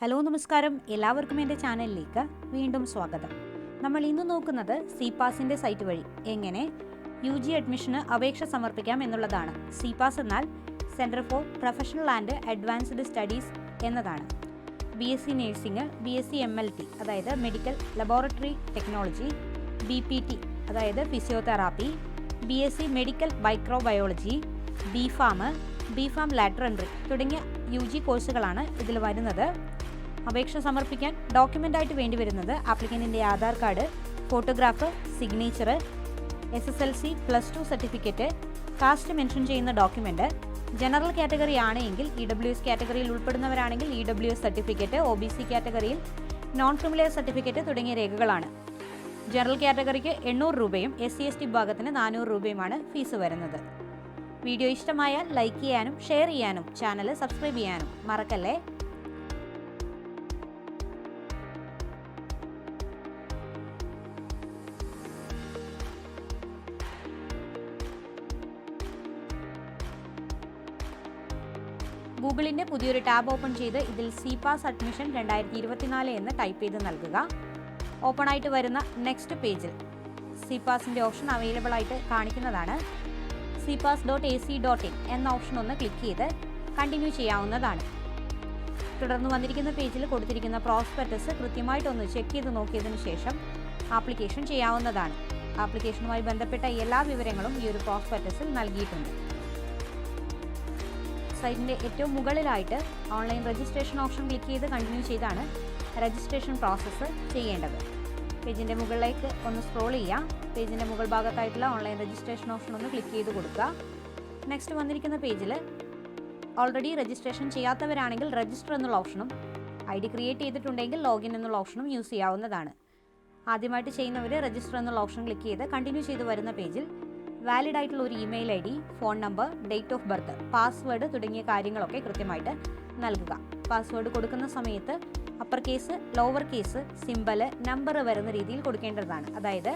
Hello നമസ്കാരം. എല്ലാവർക്കും എന്റെ ചാനലിലേക്ക് വീണ്ടും സ്വാഗതം. നമ്മൾ ഇന്ന് നോക്കുന്നത് സി പാസിന്റെ സൈറ്റ് വഴി. എങ്ങനെ? യു ജി അഡ്മിഷന് അപേക്ഷ സമർപ്പിക്കാം എന്നുള്ളതാണ്. സി പാസ് എന്നാൽ centre for professional and advanced studies എന്നതാണ്. B S C nursing B S C M L T അതായത് medical laboratory technology B P T അതായത് physiotherapy B S C medical microbiology B pharm B pharm lateral entry തുടങ്ങിയ U G കോഴ്സുകളാണ് ഇതിൽ വരുന്നത്. അപേക്ഷ സമർപ്പിക്കാൻ ഡോക്യുമെന്റായിട്ട് വേണ്ടി വരുന്നത് ആപ്ലിക്കന്റിന്റെ Aadhaar card photograph signature S S L C plus two certificate caste mention ചെയ്യുന്ന ഡോക്യുമെന്റ് ജനറൽ കാറ്റഗറി ആണെങ്കിൽ ഇ ഡബ്ല്യു എസ് കാറ്റഗറിയിൽ ഉൾപ്പെടുന്നവരാണെങ്കിൽ E W S certificate O B C കാറ്റഗറിയിൽ നോൺ ക്രിമിനൽ സർട്ടിഫിക്കറ്റ് തുടങ്ങിയ രേഖകളാണ്. ജനറൽ കാറ്റഗറിക്ക് എണ്ണൂറ് രൂപയും എസ് സി എസ് ടി വിഭാഗത്തിന് നാനൂറ് രൂപയുമാണ് ഫീസ് വരുന്നത്. വീഡിയോ ഇഷ്ടമായാൽ ലൈക്ക് ചെയ്യാനും ഷെയർ ചെയ്യാനും ചാനൽ സബ്സ്ക്രൈബ് ചെയ്യാനും മറക്കല്ലേ? ഗൂഗിളിന്റെ പുതിയൊരു ടാബ് ഓപ്പൺ ചെയ്ത് ഇതിൽ സി പാസ് അഡ്മിഷൻ രണ്ടായിരത്തി ഇരുപത്തിനാല് എന്ന് ടൈപ്പ് ചെയ്ത് നൽകുക. ഓപ്പൺ ആയിട്ട് വരുന്ന നെക്സ്റ്റ് പേജിൽ സി പാസിന്റെ ഓപ്ഷൻ അവൈലബിൾ ആയിട്ട് കാണിക്കുന്നതാണ്. C PAS dot A C dot in എന്ന ഓപ്ഷൻ ഒന്ന് ക്ലിക്ക് ചെയ്ത് കണ്ടിന്യൂ ചെയ്യാവുന്നതാണ്. തുടർന്ന് വന്നിരിക്കുന്ന പേജിൽ കൊടുത്തിരിക്കുന്ന പ്രോസ്പെക്ടസ് കൃത്യമായിട്ടൊന്ന് ചെക്ക് ചെയ്ത് നോക്കിയതിന് ശേഷം ആപ്ലിക്കേഷൻ ചെയ്യാവുന്നതാണ്. ആപ്ലിക്കേഷനുമായി ബന്ധപ്പെട്ട എല്ലാ വിവരങ്ങളും ഈ ഒരു പ്രോസ്പെക്ടസിൽ നൽകിയിട്ടുണ്ട്. സൈറ്റിന്റെ ഏറ്റവും മുകളിലായിട്ട് ഓൺലൈൻ രജിസ്ട്രേഷൻ ഓപ്ഷൻ ക്ലിക്ക് ചെയ്ത് കണ്ടിന്യൂ ചെയ്താണ് രജിസ്ട്രേഷൻ പ്രോസസ്സ് ചെയ്യേണ്ടത്. പേജിന്റെ മുകളിലേക്ക് ഒന്ന് സ്ക്രോൾ ചെയ്യാം. പേജിന്റെ മുകൾ ഭാഗത്തായിട്ടുള്ള ഓൺലൈൻ രജിസ്ട്രേഷൻ ഓപ്ഷൻ ഒന്ന് ക്ലിക്ക് ചെയ്ത് കൊടുക്കുക. നെക്സ്റ്റ് വന്നിരിക്കുന്ന പേജിൽ ഓൾറെഡി രജിസ്ട്രേഷൻ ചെയ്യാത്തവരാണെങ്കിൽ രജിസ്റ്റർ എന്നുള്ള ഓപ്ഷനും ഐ ഡി ക്രിയേറ്റ് ചെയ്തിട്ടുണ്ടെങ്കിൽ ലോഗിൻ എന്നുള്ള ഓപ്ഷനും യൂസ് ചെയ്യാവുന്നതാണ്. ആദ്യമായിട്ട് ചെയ്യുന്നവർ രജിസ്റ്റർ എന്നുള്ള ഓപ്ഷൻ ക്ലിക്ക് ചെയ്ത് കണ്ടിന്യൂ ചെയ്ത് വരുന്ന പേജിൽ വാലിഡ് ആയിട്ടുള്ള ഒരു email I D phone number date of birth password തുടങ്ങിയ കാര്യങ്ങളൊക്കെ കൃത്യമായിട്ട് നൽകുക. പാസ്വേഡ് കൊടുക്കുന്ന സമയത്ത് upper case lower case symbol number വരുന്ന രീതിയിൽ കൊടുക്കേണ്ടതാണ്. അതായത്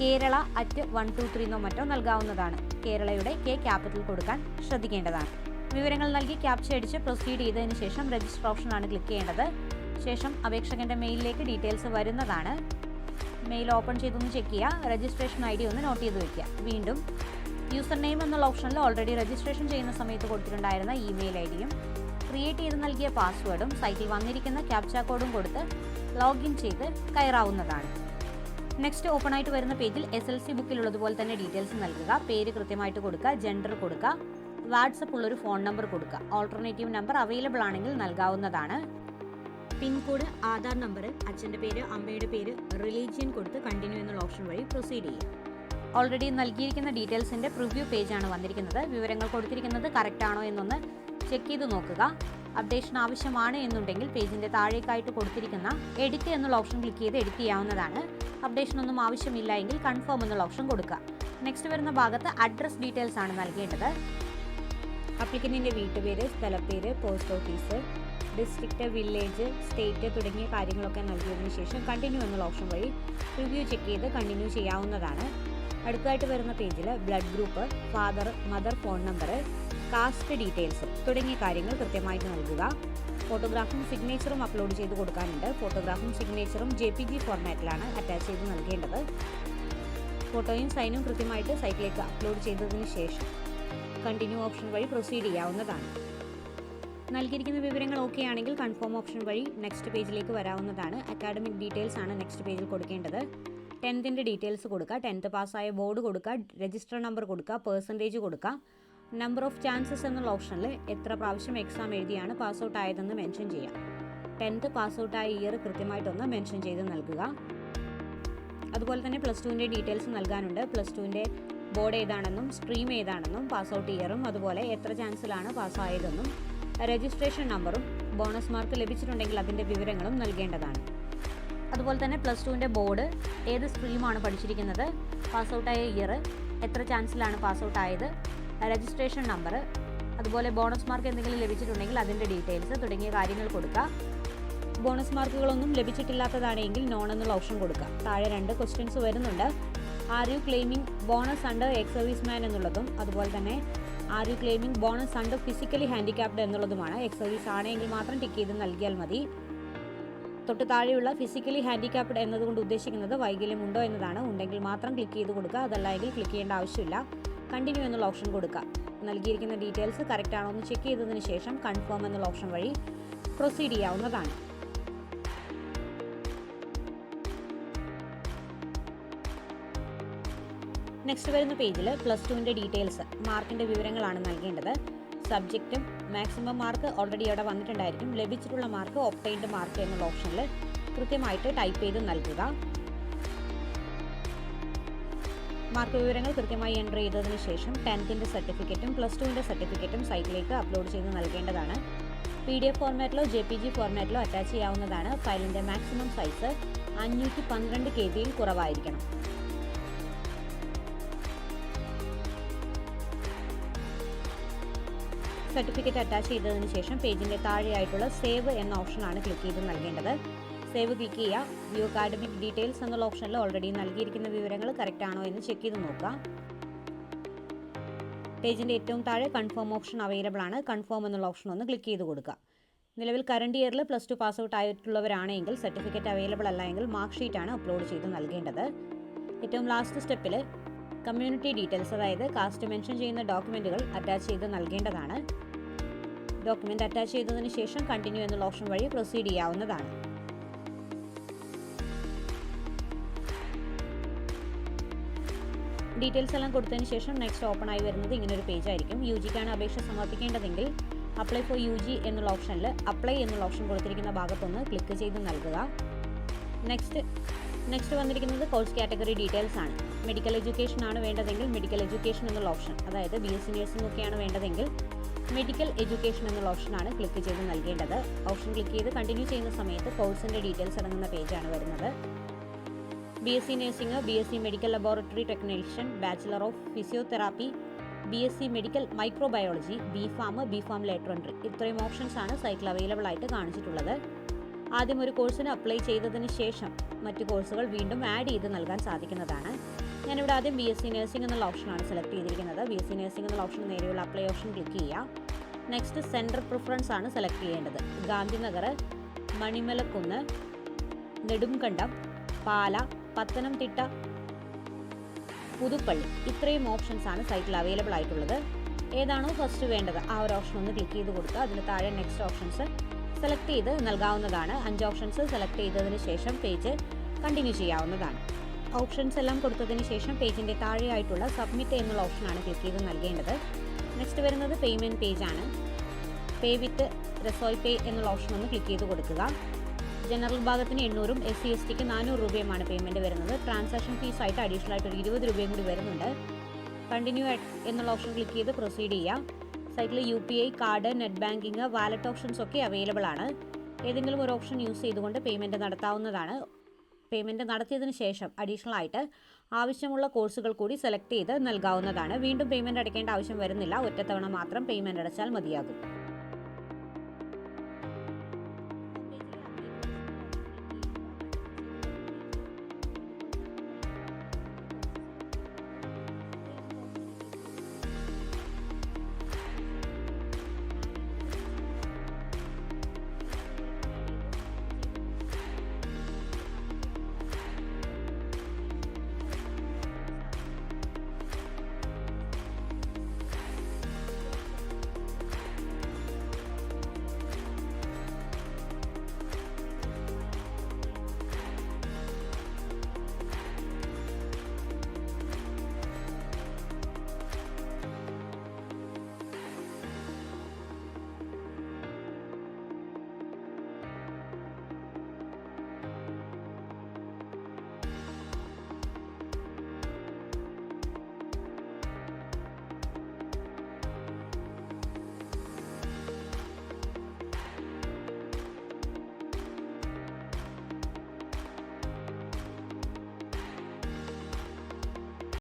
Kerala at one two three എന്നോ മറ്റോ നൽകാവുന്നതാണ്. കേരളയുടെ കെ ക്യാപിറ്റൽ കൊടുക്കാൻ ശ്രദ്ധിക്കേണ്ടതാണ്. വിവരങ്ങൾ നൽകി ക്യാപ്ചർ അടിച്ച് പ്രൊസീഡ് ചെയ്തതിന് ശേഷം രജിസ്റ്റർ ഓപ്ഷനാണ് ക്ലിക്ക് ചെയ്യേണ്ടത്. ശേഷം അപേക്ഷകന്റെ മെയിലിലേക്ക് ഡീറ്റെയിൽസ് വരുന്നതാണ്. മെയിൽ ഓപ്പൺ ചെയ്തൊന്ന് ചെക്ക് ചെയ്യുക രജിസ്ട്രേഷൻ ഐ ഡി ഒന്ന് നോട്ട് ചെയ്ത് വയ്ക്കുക വീണ്ടും യൂസർ നെയിം എന്നുള്ള ഓപ്ഷനിൽ ഓൾറെഡി രജിസ്ട്രേഷൻ ചെയ്യുന്ന സമയത്ത് കൊടുത്തിട്ടുണ്ടായിരുന്ന ഇമെയിൽ ഐ ഡിയും ക്രിയേറ്റ് ചെയ്ത് നൽകിയ പാസ്വേഡും സൈറ്റിൽ വന്നിരിക്കുന്ന ക്യാപ്ച കോഡും കൊടുത്ത് ലോഗിൻ ചെയ്ത് കയറാവുന്നതാണ്. നെക്സ്റ്റ് ഓപ്പൺ ആയിട്ട് വരുന്ന പേജിൽ എസ് എൽ സി ബുക്കിലുള്ളതുപോലെ തന്നെ ഡീറ്റെയിൽസ് നൽകുക. പേര് കൃത്യമായിട്ട് കൊടുക്കുക. ജെൻഡർ കൊടുക്കുക. വാട്സപ്പ് ഉള്ളൊരു ഫോൺ നമ്പർ കൊടുക്കുക. ഓൾട്ടർനേറ്റീവ് നമ്പർ അവൈലബിൾ ആണെങ്കിൽ നൽകാവുന്നതാണ്. പിൻകോഡ് ആധാർ നമ്പർ അച്ഛന്റെ പേര് അമ്മയുടെ പേര് റിലീജിയൻ കൊടുത്ത് കണ്ടിന്യൂ എന്നുള്ള ഓപ്ഷൻ വഴി പ്രൊസീഡ് ചെയ്യുക. ഓൾറെഡി നൽകിയിരിക്കുന്ന ഡീറ്റെയിൽസിന്റെ പ്രിവ്യൂ പേജ് ആണ് വന്നിരിക്കുന്നത്. വിവരങ്ങൾ കൊടുത്തിരിക്കുന്നത് കറക്റ്റ് ആണോ എന്നൊന്ന് ചെക്ക് ചെയ്ത് നോക്കുക. അപ്ഡേഷൻ ആവശ്യമാണ് എന്നുണ്ടെങ്കിൽ പേജിന്റെ താഴേക്കായിട്ട് കൊടുത്തിരിക്കുന്ന എഡിറ്റ് എന്നുള്ള ഓപ്ഷൻ ക്ലിക്ക് ചെയ്ത് എഡിറ്റ് ചെയ്യാവുന്നതാണ്. അപ്ഡേഷൻ ഒന്നും ആവശ്യമില്ല എങ്കിൽ കൺഫേം എന്നുള്ള ഓപ്ഷൻ കൊടുക്കുക. നെക്സ്റ്റ് വരുന്ന ഭാഗത്ത് അഡ്രസ് ഡീറ്റെയിൽസ് ആണ് നൽകേണ്ടത്. അപ്ലിക്കന്റിന്റെ വീട്ടുപേര് സ്ഥലപ്പേര് post office district village state തുടങ്ങിയ കാര്യങ്ങളൊക്കെ നൽകിയതിനു ശേഷം കണ്ടിന്യൂ എന്നുള്ള ഓപ്ഷൻ വഴി റിവ്യൂ ചെക്ക് ചെയ്ത് കണ്ടിന്യൂ ചെയ്യാവുന്നതാണ്. അടുത്തതായിട്ട് വരുന്ന പേജിൽ blood group father mother phone number caste details തുടങ്ങിയ കാര്യങ്ങൾ കൃത്യമായിട്ട് നൽകുക. ഫോട്ടോഗ്രാഫും സിഗ്നേച്ചറും അപ്ലോഡ് ചെയ്ത് കൊടുക്കാനുണ്ട്. ഫോട്ടോഗ്രാഫും സിഗ്നേച്ചറും ജെ പി ജി ഫോർമാറ്റിലാണ് അറ്റാച്ച് ചെയ്ത് നൽകേണ്ടത്. ഫോട്ടോയും സൈനും കൃത്യമായിട്ട് സൈറ്റിലേക്ക് അപ്ലോഡ് ചെയ്തതിന് ശേഷം കണ്ടിന്യൂ ഓപ്ഷൻ വഴി പ്രൊസീഡ് ചെയ്യാവുന്നതാണ്. നൽകിയിരിക്കുന്ന വിവരങ്ങൾ ഓക്കെ ആണെങ്കിൽ കൺഫേം ഓപ്ഷൻ വഴി നെക്സ്റ്റ് പേജിലേക്ക് വരാവുന്നതാണ്. അക്കാഡമിക് ഡീറ്റെയിൽസ് ആണ് നെക്സ്റ്റ് പേജിൽ കൊടുക്കേണ്ടത്. ടെൻത്തിന്റെ ഡീറ്റെയിൽസ് കൊടുക്കുക. ടെൻത്ത് പാസ്സായ ബോർഡ് കൊടുക്കുക. രജിസ്റ്റർ നമ്പർ കൊടുക്കുക. പേഴ്സന്റേജ് കൊടുക്കുക. നമ്പർ ഓഫ് ചാൻസസ് എന്നുള്ള ഓപ്ഷനിൽ എത്ര പ്രാവശ്യം എക്സാം എഴുതിയാണ് പാസ് ഔട്ട് ആയതെന്ന് മെൻഷൻ ചെയ്യാം. ടെൻത്ത് പാസ് ഔട്ട് ആയ ഇയർ കൃത്യമായിട്ടൊന്ന് മെൻഷൻ ചെയ്ത് നൽകുക. അതുപോലെ തന്നെ പ്ലസ് ടുവിന്റെ ഡീറ്റെയിൽസ് നൽകാനുണ്ട്. പ്ലസ് ടുവിന്റെ ബോർഡ് ഏതാണെന്നും സ്ട്രീം ഏതാണെന്നും പാസ് ഔട്ട് ഇയറും അതുപോലെ എത്ര ചാൻസിലാണ് പാസ്സായതെന്നും രജിസ്ട്രേഷൻ നമ്പറും ബോണസ് മാർക്ക് ലഭിച്ചിട്ടുണ്ടെങ്കിൽ അതിന്റെ വിവരങ്ങളും നൽകേണ്ടതാണ്. അതുപോലെ തന്നെ പ്ലസ് ടുവിന്റെ ബോർഡ് ഏത് സ്ട്രീമാണ് പഠിച്ചിരിക്കുന്നത് പാസ് ഔട്ടായ ഇയർ എത്ര ചാൻസിലാണ് പാസ് ഔട്ട് ആയത് രജിസ്ട്രേഷൻ നമ്പർ അതുപോലെ ബോണസ് മാർക്ക് എന്തെങ്കിലും ലഭിച്ചിട്ടുണ്ടെങ്കിൽ അതിന്റെ ഡീറ്റെയിൽസ് തുടങ്ങിയ കാര്യങ്ങൾ കൊടുക്കുക ബോണസ് മാർക്കുകളൊന്നും ലഭിച്ചിട്ടില്ലാത്തതാണെങ്കിൽ നോൺ എന്നുള്ള ഓപ്ഷൻ കൊടുക്കുക താഴെ രണ്ട് ക്വസ്റ്റ്യൻസ് വരുന്നുണ്ട്. Are you claiming bonus under ex service man എന്നുള്ളതും അതുപോലെ തന്നെ are you claiming bonus under physically handicapped എന്നുള്ളതുമാണ്. Ex service ആണെങ്കിൽ മാത്രം ടിക്ക് ചെയ്ത് നൽകിയാൽ മതി. തൊട്ട് താഴെയുള്ള ഫിസിക്കലി ഹാൻഡിക്യാപ്ഡ് എന്നതുകൊണ്ട് ഉദ്ദേശിക്കുന്നത് വൈകല്യമുണ്ടോ എന്നതാണ്. ഉണ്ടെങ്കിൽ മാത്രം ക്ലിക്ക് ചെയ്ത് കൊടുക്കുക. അതല്ല എങ്കിൽ ക്ലിക്ക് ചെയ്യേണ്ട ആവശ്യമില്ല. കണ്ടിന്യൂ എന്നുള്ള ഓപ്ഷൻ കൊടുക്കുക. നൽകിയിരിക്കുന്ന ഡീറ്റെയിൽസ് കറക്റ്റ് ആണോ എന്ന് ചെക്ക് ചെയ്തതിന് ശേഷം കൺഫേം എന്നുള്ള ഓപ്ഷൻ വഴി പ്രൊസീഡ് ചെയ്യാവുന്നതാണ്. നെക്സ്റ്റ് വരുന്ന പേജിൽ പ്ലസ് ടുവിന്റെ ഡീറ്റെയിൽസ് മാർക്കിന്റെ വിവരങ്ങളാണ് നൽകേണ്ടത്. സബ്ജക്റ്റും മാക്സിമം മാർക്ക് ഓൾറെഡി അവിടെ വന്നിട്ടുണ്ടായിരിക്കും. ലഭിച്ചിട്ടുള്ള മാർക്ക് ഒപ്റ്റൈൻഡ് മാർക്ക് എന്നുള്ള ഓപ്ഷനിൽ കൃത്യമായിട്ട് ടൈപ്പ് ചെയ്ത് നൽകുക. മാർക്ക് വിവരങ്ങൾ കൃത്യമായി എന്റർ ചെയ്തതിന് ശേഷം ടെൻത്തിന്റെ സർട്ടിഫിക്കറ്റും പ്ലസ് ടുവിന്റെ സർട്ടിഫിക്കറ്റും സൈറ്റിലേക്ക് അപ്ലോഡ് ചെയ്ത് നൽകേണ്ടതാണ്. പി ഡി എഫ് ഫോർമാറ്റിലോ ജെ പി ജി ഫോർമാറ്റിലോ അറ്റാച്ച് ചെയ്യാവുന്നതാണ്. ഫയലിന്റെ മാക്സിമം സൈസ് അഞ്ഞൂറ്റി പന്ത്രണ്ട് കെ ബിയിൽ കുറവായിരിക്കണം. സർട്ടിഫിക്കറ്റ് അറ്റാച്ച് ചെയ്തതിന് ശേഷം പേജിന്റെ താഴെയായിട്ടുള്ള സേവ് എന്ന ഓപ്ഷനാണ് ക്ലിക്ക് ചെയ്ത് നൽകേണ്ടത്. സേവ് ക്ലിക്ക് ചെയ്യുക. വ്യൂ അക്കാഡമിക് ഡീറ്റെയിൽസ് എന്നുള്ള ഓപ്ഷനിൽ ഓൾറെഡി നൽകിയിരിക്കുന്ന വിവരങ്ങൾ കറക്റ്റ് ആണോ എന്ന് ചെക്ക് ചെയ്ത് നോക്കുക. പേജിന്റെ ഏറ്റവും താഴെ കൺഫേം ഓപ്ഷൻ അവൈലബിൾ ആണ്. കൺഫേം എന്നുള്ള ഓപ്ഷൻ ഒന്ന് ക്ലിക്ക് ചെയ്ത് കൊടുക്കുക. നിലവിൽ കറണ്ട് ഇയറിൽ പ്ലസ് ടു പാസ് ഔട്ട് ആയിട്ടുള്ളവരാണെങ്കിൽ സർട്ടിഫിക്കറ്റ് അവൈലബിൾ അല്ല എങ്കിൽ മാർക്ക് ഷീറ്റാണ് അപ്ലോഡ് ചെയ്ത് നൽകേണ്ടത്. ഏറ്റവും ലാസ്റ്റ് സ്റ്റെപ്പിൽ കമ്മ്യൂണിറ്റി ഡീറ്റെയിൽസ് അതായത് കാസ്റ്റ് മെൻഷൻ ചെയ്യുന്ന ഡോക്യുമെന്റുകൾ അറ്റാച്ച് ചെയ്ത് നൽകേണ്ടതാണ്. ഡോക്യുമെന്റ് അറ്റാച്ച് ചെയ്തതിന് ശേഷം കണ്ടിന്യൂ എന്നുള്ള ഓപ്ഷൻ വഴി പ്രൊസീഡ് ചെയ്യാവുന്നതാണ്. ഡീറ്റെയിൽസ് എല്ലാം കൊടുത്തതിന് ശേഷം നെക്സ്റ്റ് ഓപ്പൺ ആയി വരുന്നത് ഇങ്ങനെ ഒരു പേജ് ആയിരിക്കും. യു ജിക്കാണ് അപേക്ഷ സമർപ്പിക്കേണ്ടതെങ്കിൽ അപ്ലൈ ഫോർ യു ജി എന്നുള്ള ഓപ്ഷനിൽ അപ്ലൈ എന്നുള്ള ഓപ്ഷൻ കൊടുത്തിരിക്കുന്ന ഭാഗത്തൊന്ന് ക്ലിക്ക് ചെയ്ത് നൽകുക. നെക്സ്റ്റ് നെക്സ്റ്റ് വന്നിരിക്കുന്നത് കോഴ്സ് കാറ്റഗറി ഡീറ്റെയിൽസ് ആണ്. മെഡിക്കൽ എഡ്യൂക്കേഷൻ ആണ് വേണ്ടതെങ്കിൽ മെഡിക്കൽ എഡ്യൂക്കേഷൻ എന്നുള്ള ഓപ്ഷൻ അതായത് ബി എസ് സി നഴ്സിംഗ് ഒക്കെയാണ് വേണ്ടതെങ്കിൽ മെഡിക്കൽ എഡ്യൂക്കേഷൻ എന്നുള്ള ഓപ്ഷനാണ് ക്ലിക്ക് ചെയ്ത് നൽകേണ്ടത്. ഓപ്ഷൻ ക്ലിക്ക് ചെയ്ത് കണ്ടിന്യൂ ചെയ്യുന്ന സമയത്ത് കോഴ്സിന്റെ ഡീറ്റെയിൽസ് അടങ്ങുന്ന പേജാണ് വരുന്നത്. B S C nursing B S C medical laboratory technician bachelor of physiotherapy B S C medical microbiology B pharm B pharm later entry ഇത്രയും ഓപ്ഷൻസ് ആണ് സൈറ്റിൽ അവൈലബിൾ ആയിട്ട് കാണിച്ചിട്ടുള്ളത്. ആദ്യം ഒരു കോഴ്സിന് അപ്ലൈ ചെയ്തതിന് ശേഷം മറ്റ് കോഴ്സുകൾ വീണ്ടും ആഡ് ചെയ്ത് നൽകാൻ സാധിക്കുന്നതാണ്. ഞാനിവിടെ ആദ്യം ബി എസ് സി നഴ്സിംഗ് എന്നുള്ള ഓപ്ഷനാണ് സെലക്ട് ചെയ്തിരിക്കുന്നത്. ബി എസ് സി നഴ്സിംഗ് എന്നുള്ള ഓപ്ഷൻ നേരെയുള്ള അപ്ലൈ ഓപ്ഷൻ ക്ലിക്ക് ചെയ്യുക. നെക്സ്റ്റ് സെന്റർ പ്രിഫറൻസ് ആണ് സെലക്ട് ചെയ്യേണ്ടത്. ഗാന്ധിനഗർ മണിമലക്കുന്ന് നെടുംകണ്ടം പാല പത്തനംതിട്ട പുതുപ്പള്ളി. ഇത്രയും ഓപ്ഷൻസ് ആണ് സൈറ്റിൽ അവൈലബിൾ ആയിട്ടുള്ളത്. ഏതാണോ ഫസ്റ്റ് വേണ്ടത് ആ ഒരു ഓപ്ഷൻ ഒന്ന് ക്ലിക്ക് ചെയ്ത് കൊടുക്കുക അതിന് താഴെ നെക്സ്റ്റ് ഓപ്ഷൻസ് സെലക്ട് ചെയ്ത് നൽകാവുന്നതാണ്. അഞ്ച് ഓപ്ഷൻസ് സെലക്ട് ചെയ്തതിന് ശേഷം പേജ് കണ്ടിന്യൂ ചെയ്യാവുന്നതാണ്. ഓപ്ഷൻസ് എല്ലാം കൊടുത്തതിന് ശേഷം പേജിന്റെ താഴെയായിട്ടുള്ള സബ്മിറ്റ് എന്നുള്ള ഓപ്ഷനാണ് ക്ലിക്ക് ചെയ്ത് നൽകേണ്ടത്. നെക്സ്റ്റ് വരുന്നത് പേയ്മെന്റ് പേജാണ് പേ വിത്ത് റെസോയ് പേ എന്നുള്ള ഓപ്ഷൻ ഒന്ന് ക്ലിക്ക് ചെയ്ത് കൊടുക്കുക. ജനറൽ വിഭാഗത്തിന് എണ്ണൂറും എസ് സി എസ് ടിക്ക് നാനൂറ് രൂപയുമാണ് പേയ്മെന്റ് വരുന്നത്. ട്രാൻസാക്ഷൻ ഫീസ് ആയിട്ട് അഡീഷണൽ ആയിട്ട് ഒരു ഇരുപത് രൂപയും കൂടി വരുന്നുണ്ട്. കണ്ടിന്യൂ എന്നുള്ള ഓപ്ഷൻ ക്ലിക്ക് ചെയ്ത് പ്രൊസീഡ് ചെയ്യാം. സൈറ്റിൽ U P I card net banking wallet options ഒക്കെ അവൈലബിൾ ആണ്. ഏതെങ്കിലും ഒരു ഓപ്ഷൻ യൂസ് ചെയ്തുകൊണ്ട് പേയ്മെന്റ് നടത്താവുന്നതാണ്. പേയ്മെന്റ് നടത്തിയതിന് ശേഷം അഡീഷണൽ ആയിട്ട് ആവശ്യമുള്ള കോഴ്സുകൾ കൂടി സെലക്ട് ചെയ്ത് നൽകാവുന്നതാണ്. വീണ്ടും പേയ്മെന്റ് അടയ്ക്കേണ്ട ആവശ്യം വരുന്നില്ല. ഒറ്റത്തവണ മാത്രം പേയ്മെന്റ് അടച്ചാൽ മതിയാകും.